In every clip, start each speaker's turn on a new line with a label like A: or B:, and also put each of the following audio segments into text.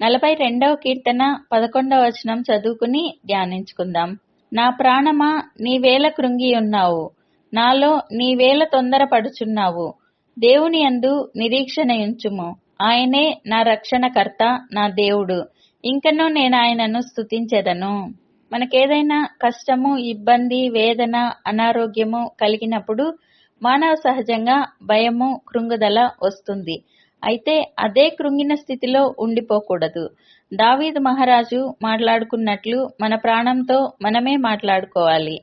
A: నలభై రెండవ కీర్తన పదకొండవ వచనం చదువుకుని ధ్యానించుకుందాం. నా ప్రాణమా నీవేళ కృంగి ఉన్నావు నాలో నీవేళ తొందరపడుచున్నావు. దేవుని యందు నిరీక్షణయుంచుము. ఆయనే నా రక్షణకర్త నా దేవుడు. ఇంకనూ నేను ఆయనను స్తుతించెదను. మనకేదైనా కష్టము ఇబ్బంది వేదన అనారోగ్యము కలిగినప్పుడు మానవ సహజంగా భయము కృంగుదల వస్తుంది. అయితే అదే కృంగిన స్థితిలో ఉండిపోకూడదు. దావీద్ మహారాజు మాట్లాడుకున్నట్లు మన ప్రాణంతో మనమే మాట్లాడుకోవాలి.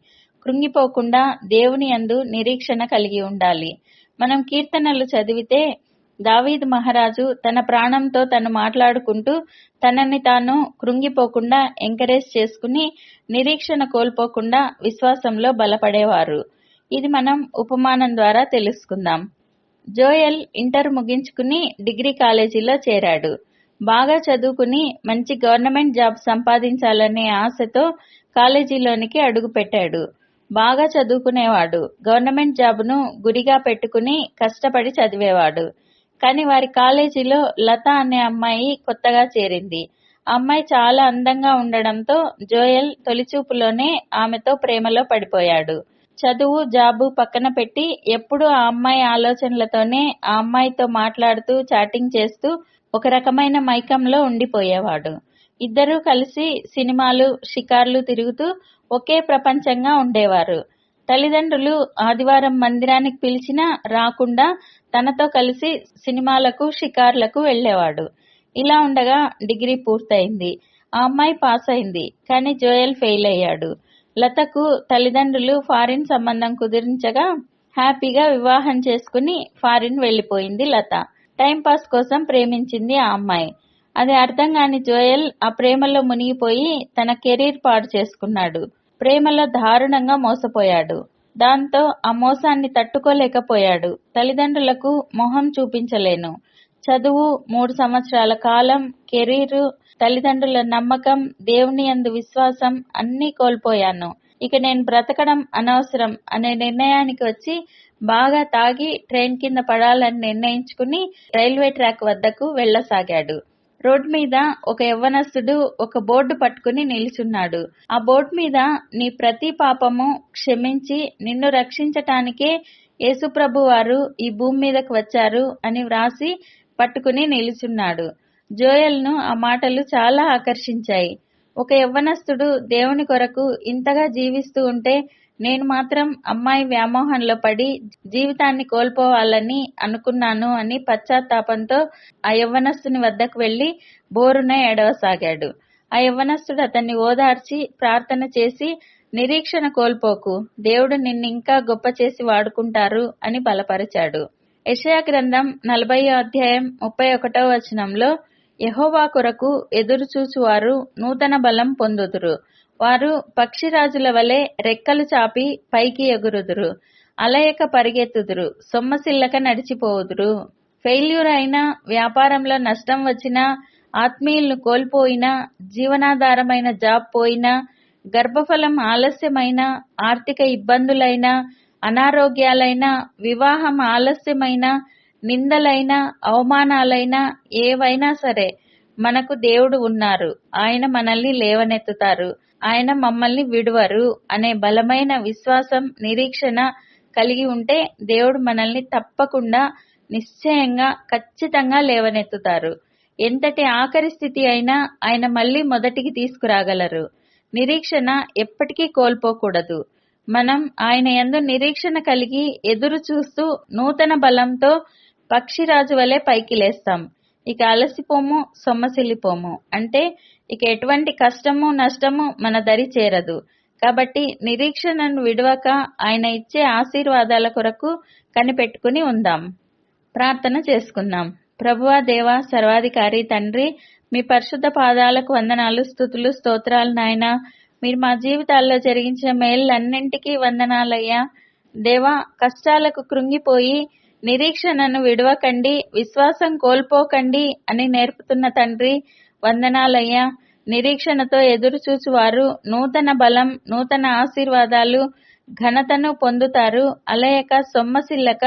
A: కృంగిపోకుండా దేవుని అందు నిరీక్షణ కలిగి ఉండాలి. మనం కీర్తనలు చదివితే దావీద్ మహారాజు తన ప్రాణంతో తను మాట్లాడుకుంటూ తనని తాను కృంగిపోకుండా ఎంకరేజ్ చేసుకుని నిరీక్షణ కోల్పోకుండా విశ్వాసంలో బలపడేవారు. ఇది మనం ఉపమానం ద్వారా తెలుసుకుందాం. జోయల్ ఇంటర్ ముగించుకుని డిగ్రీ కాలేజీలో చేరాడు. బాగా చదువుకుని మంచి గవర్నమెంట్ జాబ్ సంపాదించాలనే ఆశతో కాలేజీలోనికి అడుగుపెట్టాడు. బాగా చదువుకునేవాడు. గవర్నమెంట్ జాబ్ను గురిగా పెట్టుకుని కష్టపడి చదివేవాడు. కానీ వారి కాలేజీలో లత అనే అమ్మాయి కొత్తగా చేరింది. అమ్మాయి చాలా అందంగా ఉండడంతో జోయల్ తొలిచూపులోనే ఆమెతో ప్రేమలో పడిపోయాడు. చదువు జాబు పక్కన పెట్టి ఎప్పుడూ ఆ అమ్మాయి ఆలోచనలతోనే ఆ అమ్మాయితో మాట్లాడుతూ చాటింగ్ చేస్తూ ఒక రకమైన మైకంలో ఉండిపోయేవాడు. ఇద్దరూ కలిసి సినిమాలు షికార్లు తిరుగుతూ ఒకే ప్రపంచంగా ఉండేవారు. తల్లిదండ్రులు ఆదివారం మందిరానికి పిలిచినా రాకుండా తనతో కలిసి సినిమాలకు షికార్లకు వెళ్ళేవాడు. ఇలా ఉండగా డిగ్రీ పూర్తయింది. ఆ అమ్మాయి పాస్ అయింది కానీ జోయల్ ఫెయిల్ అయ్యాడు. లతకు తల్లిదండ్రులు ఫారిన్ సంబంధం కుదిరించగా హ్యాపీగా వివాహం చేసుకుని ఫారిన్ వెళ్ళిపోయింది లత. టైం పాస్ కోసం ప్రేమించింది ఆ అమ్మాయి. అది అర్థం కాని జోయల్ ఆ ప్రేమలో మునిగిపోయి తన కెరీర్ పాడు చేసుకున్నాడు. ప్రేమలో దారుణంగా మోసపోయాడు. దాంతో ఆ మోసాన్ని తట్టుకోలేకపోయాడు. తల్లిదండ్రులకు మొహం చూపించలేను. చదువు మూడు సంవత్సరాల కాలం కెరీర్ తల్లిదండ్రుల నమ్మకం దేవుని యందు విశ్వాసం అన్నీ కోల్పోయాను. ఇక నేను బ్రతకడం అనవసరం అనే నిర్ణయానికి వచ్చి బాగా తాగి ట్రైన్ కింద పడాలని నిర్ణయించుకుని రైల్వే ట్రాక్ వద్దకు వెళ్ళసాగాడు రోడ్ మీద ఒక యవ్వనస్తుడు ఒక బోర్డు పట్టుకుని నిల్చున్నాడు. ఆ బోర్డు మీద నీ ప్రతి పాపము క్షమించి నిన్ను రక్షించటానికే యేసుప్రభు వారు ఈ భూమి మీదకు వచ్చారు అని వ్రాసి పట్టుకుని నిలుచున్నాడు. జోయల్ను ఆ మాటలు చాలా ఆకర్షించాయి. ఒక యవ్వనస్తుడు దేవుని కొరకు ఇంతగా జీవిస్తూ ఉంటే నేను మాత్రం అమ్మాయి వ్యామోహంలో పడి జీవితాన్ని కోల్పోవాలని అనుకున్నాను అని పశ్చాత్తాపంతో ఆ యవ్వనస్తుని వద్దకు వెళ్ళి బోరున ఏడవసాగాడు. ఆ యవ్వనస్తుడు అతన్ని ఓదార్చి ప్రార్థన చేసి నిరీక్షణ కోల్పోకు. దేవుడు నిన్ను ఇంకా గొప్ప చేసి వాడుకుంటారు అని బలపరిచాడు. యెషయా గ్రంథం నలభై అధ్యాయం ముప్పై ఒకటవ వచనంలో యహోవా కొరకు ఎదురుచూచువారు నూతన బలం పొందుదురు. వారు పక్షిరాజుల వలె రెక్కలు చాపి పైకి ఎగురుదురు. అలయక పరిగెత్తుదురు. సొమ్మసిల్లక నడిచిపోవుదురు. ఫెయిల్యూర్ అయినా వ్యాపారంలో నష్టం వచ్చినా ఆత్మీయులను కోల్పోయినా జీవనాధారమైన జాబ్ పోయినా గర్భఫలం ఆలస్యమైన ఆర్థిక ఇబ్బందులైనా అనారోగ్యాలైనా వివాహం ఆలస్యమైన నిందలైనా అవమానాలైనా ఏవైనా సరే మనకు దేవుడు ఉన్నారు. ఆయన మనల్ని లేవనెత్తుతారు. ఆయన మమ్మల్ని విడువరు అనే బలమైన విశ్వాసం నిరీక్షణ కలిగి ఉంటే దేవుడు మనల్ని తప్పకుండా నిశ్చయంగా ఖచ్చితంగా లేవనెత్తుతారు. ఎంతటి ఆఖరి స్థితి అయినా ఆయన మళ్ళీ మొదటికి తీసుకురాగలరు. నిరీక్షణ ఎప్పటికీ కోల్పోకూడదు. మనం ఆయన యందు నిరీక్షణ కలిగి ఎదురు చూస్తూ నూతన బలంతో పక్షిరాజు వలె పైకి లేస్తాం. ఇక అలసిపోము సొమ్మసిల్లిపోము అంటే ఇక ఎటువంటి కష్టము నష్టము మన దరి చేరదు. కాబట్టి నిరీక్షణను విడవక ఆయన ఇచ్చే ఆశీర్వాదాల కొరకు కనిపెట్టుకుని ఉందాం. ప్రార్థన చేసుకుందాం. ప్రభువా దేవా సర్వాధికారి తండ్రి మీ పరిశుద్ధ పాదాలకు వందనాలు స్థుతులు స్తోత్రాలు నాయన. మీరు మా జీవితాల్లో జరిగించిన మేళ్ళన్నింటికీ వందనాలయ్యా. దేవా కష్టాలకు కృంగిపోయి నిరీక్షణను విడవకండి విశ్వాసం కోల్పోకండి అని నేర్పుతున్న తండ్రి వందనాలయ్యా. నిరీక్షణతో ఎదురు చూచువారు నూతన బలం నూతన ఆశీర్వాదాలు ఘనతను పొందుతారు. అలయక సొమ్మసిల్లక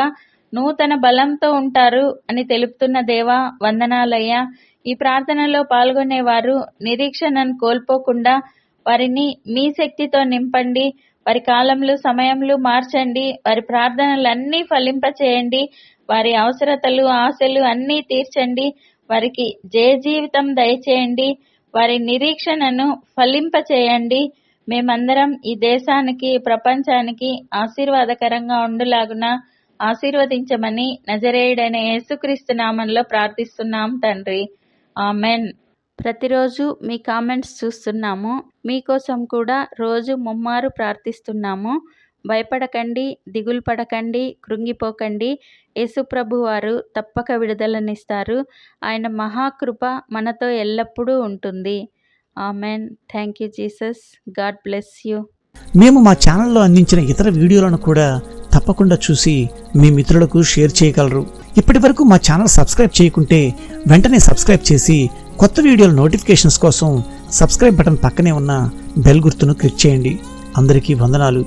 A: నూతన బలంతో ఉంటారు అని తెలుపుతున్న దేవా వందనాలయ్యా. ఈ ప్రార్థనలో పాల్గొనేవారు నిరీక్షణను కోల్పోకుండా వారిని మీ శక్తితో నింపండి. వారి కాలంలో సమయంలో మార్చండి. వారి ప్రార్థనలన్నీ ఫలింపచేయండి. వారి అవసరతలు ఆశలు అన్నీ తీర్చండి. వారికి జయ జీవితం దయచేయండి. వారి నిరీక్షణను ఫలింపచేయండి. మేమందరం ఈ దేశానికి ప్రపంచానికి ఆశీర్వాదకరంగా ఉండులాగున ఆశీర్వదించమని నజరేయుడైన యేసుక్రీస్తు నామంలో ప్రార్థిస్తున్నాం తండ్రి. ఆమెన్. ప్రతిరోజు మీ కామెంట్స్ చూస్తున్నాము. మీకోసం కూడా రోజు ముమ్మారు ప్రార్థిస్తున్నాము. భయపడకండి దిగులు పడకండి కృంగిపోకండి. యేసుప్రభు వారు తప్పక విడుదలనిస్తారు. ఆయన మహాకృప మనతో ఎల్లప్పుడూ ఉంటుంది. Amen. Thank you Jesus. God bless you.
B: మేము మా ఛానల్లో అందించిన ఇతర వీడియోలను కూడా తప్పకుండా చూసి మీ మిత్రులకు షేర్ చేయగలరు. ఇప్పటి వరకు మా ఛానల్ సబ్స్క్రైబ్ చేయకుంటే వెంటనే సబ్స్క్రైబ్ చేసి కొత్త వీడియోల నోటిఫికేషన్స్ కోసం సబ్స్క్రైబ్ బటన్ పక్కనే ఉన్న బెల్ గుర్తును క్లిక్ చేయండి. అందరికీ వందనాలు.